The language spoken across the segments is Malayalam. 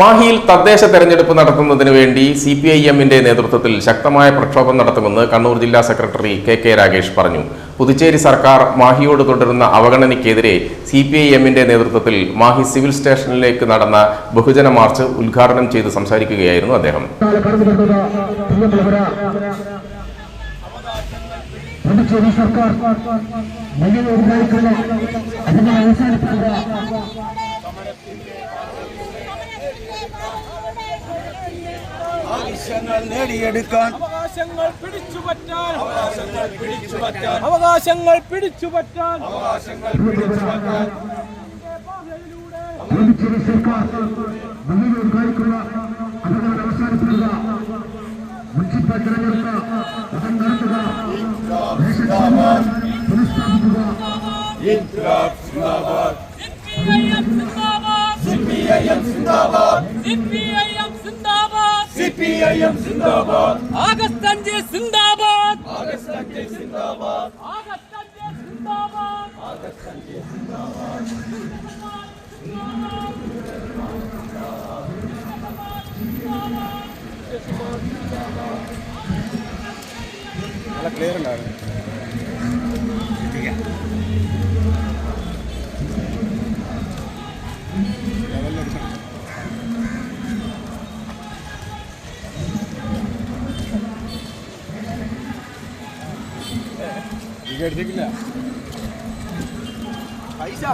മാഹിയിൽ തദ്ദേശ തെരഞ്ഞെടുപ്പ് നടത്തുന്നതിന് വേണ്ടി സി പി ഐ എമ്മിന്റെ നേതൃത്വത്തിൽ ശക്തമായ പ്രക്ഷോഭം നടത്തുമെന്ന് കണ്ണൂർ ജില്ലാ സെക്രട്ടറി കെ കെ രാഗേഷ് പറഞ്ഞു. പുതുച്ചേരി സർക്കാർ മാഹിയോട് തുടരുന്ന അവഗണനയ്ക്കെതിരെ സി പി ഐ എമ്മിന്റെ നേതൃത്വത്തിൽ മാഹി സിവിൽ സ്റ്റേഷനിലേക്ക് നടന്ന ബഹുജന മാർച്ച് ഉദ്ഘാടനം ചെയ്ത് സംസാരിക്കുകയായിരുന്നു അദ്ദേഹം. പുതുച്ചേരി സർക്കാർ ആവശ്യങ്ങൾ നേടിയെടുക്കാൻ അവകാശങ്ങൾ പിടിച്ചുപറ്റാൻ അവകാശങ്ങൾ പിടിച്ചുപറ്റാൻ അവകാശങ്ങൾ പിടിച്ചുപറ്റാൻ പുതുച്ചേരി സർക്കാർ മികവ് ഉണ്ടായിക്കൊണ്ട് അതിനെ അവസാനിപ്പിക്കുക മുനിസിപ്പൽ തെരഞ്ഞെടുപ്പ് ഉടൻ നടത്തുക പുനഃസ്ഥാപിക്കുക സിപിഐഎം സിന്ദാബാദ്. സിപിഐഎം സിന്ദാബാദ്. സിപിഐഎം സിന്ദാബാദ്. ആഗസ്റ്റ് അഞ്ച് സിന്ദാബാദ്. ആഗസ്റ്റ് അഞ്ച് സിന്ദാബാദ്. ആഗസ്റ്റ് അഞ്ച് സിന്ദാബാദ്. ആഗസ്റ്റ് അഞ്ച് എടുത്തേക്കില്ല പൈസ.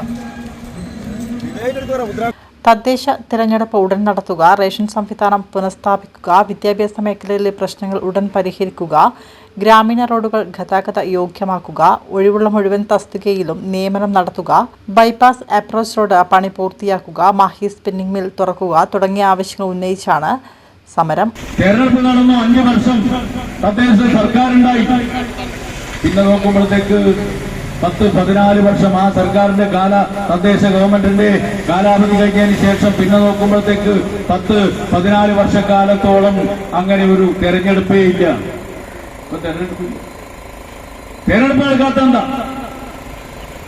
വിവേകടുത്ത് പറ മുദ്ര തദ്ദേശ തിരഞ്ഞെടുപ്പ് ഉടൻ നടത്തുക റേഷൻ സംവിധാനം പുനഃസ്ഥാപിക്കുക വിദ്യാഭ്യാസ മേഖലയിലെ പ്രശ്നങ്ങൾ ഉടൻ പരിഹരിക്കുക ഗ്രാമീണ റോഡുകൾ ഗതാഗത യോഗ്യമാക്കുക ഒഴിവുള്ള മുഴുവൻ തസ്തികയിലും നിയമനം നടത്തുക ബൈപ്പാസ് അപ്രോച്ച് റോഡ് പണി പൂർത്തിയാക്കുക മാഹി സ്പിന്നിംഗ് മിൽ തുറക്കുക തുടങ്ങിയ ആവശ്യങ്ങൾ ഉന്നയിച്ചാണ് സമരം. തെരഞ്ഞെടുപ്പ് നടന്നു അഞ്ചു വർഷം തദ്ദേശ സർക്കാരുണ്ടായി. പിന്നെ നോക്കുമ്പോഴത്തേക്ക് പത്ത് പതിനാല് വർഷം ആ സർക്കാരിന്റെ കാല തദ്ദേശ ഗവൺമെന്റിന്റെ കാലാവധി കഴിഞ്ഞതിന് ശേഷം പിന്നെ നോക്കുമ്പോഴത്തേക്ക് പത്ത് പതിനാല് വർഷക്കാലത്തോളം അങ്ങനെ ഒരു തെരഞ്ഞെടുപ്പേ ഇല്ല. തെരഞ്ഞെടുപ്പ് നടക്കാത്ത എന്താ?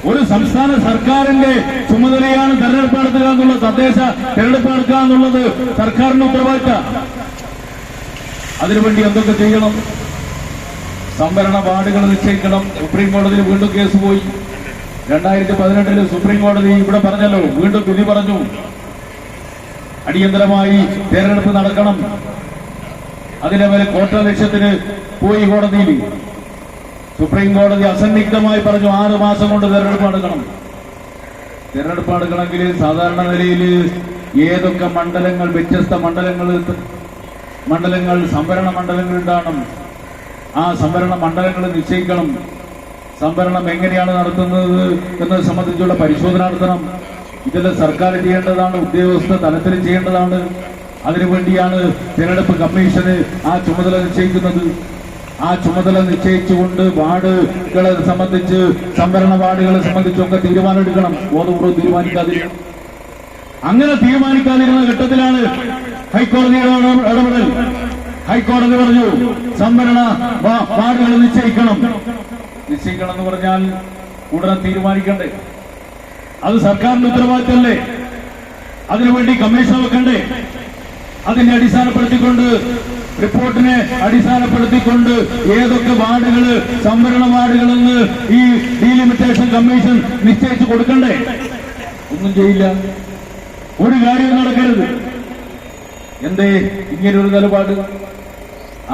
ഒരു സംസ്ഥാന സർക്കാരിന്റെ ചുമതലയാണ് തെരഞ്ഞെടുപ്പ് നടത്തുക എന്നുള്ളത് തദ്ദേശ തെരഞ്ഞെടുപ്പ് നടക്കുക എന്നുള്ളത് സർക്കാരിന്റെ ഉത്തരവാദിത്ത. അതിനുവേണ്ടി എന്തൊക്കെ ചെയ്യണം? സംവരണ വാർഡുകൾ നിശ്ചയിക്കണം. സുപ്രീം കോടതിയിൽ വീണ്ടും കേസ് പോയി. രണ്ടായിരത്തി പതിനെട്ടിൽ സുപ്രീം കോടതി ഇവിടെ പറഞ്ഞല്ലോ വീണ്ടും വിധി പറഞ്ഞു. അടിയന്തരമായി തെരഞ്ഞെടുപ്പ് നടക്കണം. അതിനെ കോട്ട ലക്ഷ്യത്തിന് പോയി കോടതിയിൽ സുപ്രീം കോടതി അസന്നിഗ്ധമായി പറഞ്ഞു ആറ് മാസം കൊണ്ട് തെരഞ്ഞെടുപ്പ് നടക്കണം. തെരഞ്ഞെടുപ്പ് നടക്കണമെങ്കിൽ സാധാരണ നിലയിൽ ഏതൊക്കെ മണ്ഡലങ്ങൾ വ്യത്യസ്ത മണ്ഡലങ്ങൾ മണ്ഡലങ്ങൾ സംവരണ മണ്ഡലങ്ങൾ ഉണ്ടാകണം. ആ സംവരണ മണ്ഡലങ്ങൾ നിശ്ചയിക്കണം. സംവരണം എങ്ങനെയാണ് നടത്തുന്നത് എന്നത് സംബന്ധിച്ചുള്ള പരിശോധന നടത്തണം. ഇതെല്ലാം സർക്കാർ ചെയ്യേണ്ടതാണ് ഉദ്യോഗസ്ഥ തലത്തിൽ ചെയ്യേണ്ടതാണ്. അതിനുവേണ്ടിയാണ് തിരഞ്ഞെടുപ്പ് കമ്മീഷന് ആ ചുമതല നിശ്ചയിക്കുന്നത്. ആ ചുമതല നിശ്ചയിച്ചുകൊണ്ട് വാർഡുകളെ സംബന്ധിച്ച് സംവരണ വാർഡുകളെ സംബന്ധിച്ചൊക്കെ തീരുമാനമെടുക്കണം. ബോധപൂർവം തീരുമാനിക്കാതിരിക്കണം അങ്ങനെ തീരുമാനിക്കാതിരുന്ന ഘട്ടത്തിലാണ് ഹൈക്കോടതിയുടെ ഹൈക്കോടതി പറഞ്ഞു സംവരണ വാർഡുകൾ നിശ്ചയിക്കണം നിശ്ചയിക്കണം. എന്ന് പറഞ്ഞാൽ ഉടനെ തീരുമാനിക്കണ്ടേ? അത് സർക്കാരിന്റെ ഉത്തരവാദിത്തമല്ലേ? അതിനുവേണ്ടി കമ്മീഷൻ വെക്കണ്ടേ? അതിനെ അടിസ്ഥാനപ്പെടുത്തിക്കൊണ്ട് റിപ്പോർട്ടിനെ അടിസ്ഥാനപ്പെടുത്തിക്കൊണ്ട് ഏതൊക്കെ വാർഡുകൾ സംവരണ വാർഡുകളെന്ന് ഈ ഡീലിമിറ്റേഷൻ കമ്മീഷൻ നിശ്ചയിച്ചു കൊടുക്കണ്ടേ? ഒന്നും ചെയ്യില്ല. ഒരു കാര്യവും നടക്കരുത്. എന്തേ ഇങ്ങനൊരു നിലപാട്?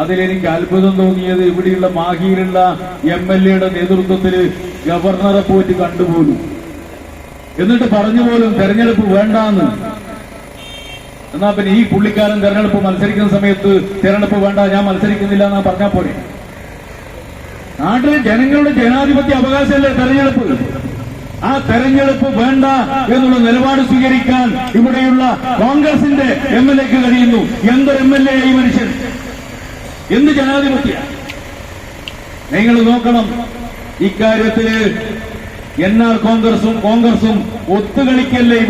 അതിലെനിക്ക് അത്ഭുതം തോന്നിയത് ഇവിടെയുള്ള മാഹിയിലുള്ള എം എൽ എയുടെ നേതൃത്വത്തിൽ ഗവർണറെ പോയിട്ട് കണ്ടുപോലും എന്നിട്ട് പറഞ്ഞു പോലും തെരഞ്ഞെടുപ്പ് വേണ്ടാന്ന്. എന്നാ പിന്നെ ഈ പുള്ളിക്കാരൻ തെരഞ്ഞെടുപ്പ് മത്സരിക്കുന്ന സമയത്ത് തെരഞ്ഞെടുപ്പ് വേണ്ട ഞാൻ മത്സരിക്കുന്നില്ല എന്നാ പറഞ്ഞാൽ പോലെ നാട്ടിലെ ജനങ്ങളുടെ ജനാധിപത്യ അവകാശമല്ലേ തെരഞ്ഞെടുപ്പ്? ആ തെരഞ്ഞെടുപ്പ് വേണ്ട എന്നുള്ള നിലപാട് സ്വീകരിക്കാൻ ഇവിടെയുള്ള കോൺഗ്രസിന്റെ എം എൽ എക്ക് കഴിയുന്നു. എന്തൊരു എം എൽ എ ഈ മനുഷ്യൻ? എന്ത് ജനാധിപത്യ. നിങ്ങൾ നോക്കണം ഇക്കാര്യത്തിൽ എൻ ആർ കോൺഗ്രസും കോൺഗ്രസും ഒത്തുകളിക്കല്ലേ ഇവിടെ